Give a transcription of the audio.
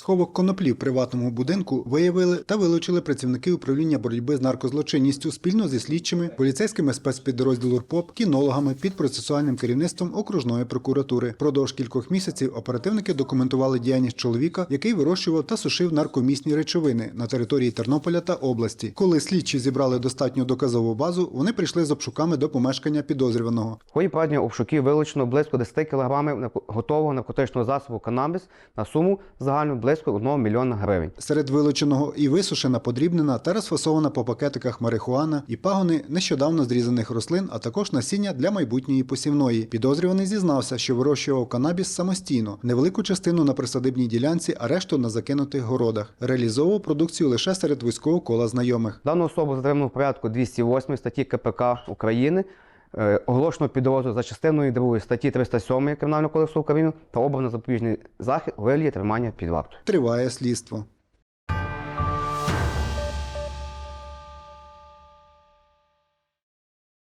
Сховок коноплі в приватному будинку виявили та вилучили працівники управління боротьби з наркозлочинністю спільно зі слідчими, поліцейськими спецпідрозділу РПОП, кінологами під процесуальним керівництвом окружної прокуратури. Продовж кількох місяців оперативники документували діяльність чоловіка, який вирощував та сушив наркомісні речовини на території Тернополя та області. Коли слідчі зібрали достатню доказову базу, вони прийшли з обшуками до помешкання підозрюваного. В ході проведення обшуків вилучено близько 10 кг готового наркотичного засобу канабіс на суму загальну близько 1 мільйона гривень. Серед вилученого і висушена, подрібнена та розфасована по пакетиках марихуана і пагони нещодавно зрізаних рослин, а також насіння для майбутньої посівної. Підозрюваний зізнався, що вирощував канабіс самостійно, невелику частину на присадибній ділянці, а решту на закинутих городах. Реалізовував продукцію лише серед вузького кола знайомих. Дану особу затримано в порядку 208 статті КПК України. Е, Оголошено підозру за частиною 2 статті 307 Кримінального кодексу України та обрано запобіжний захід у вигляді тримання під вартою. Триває слідство.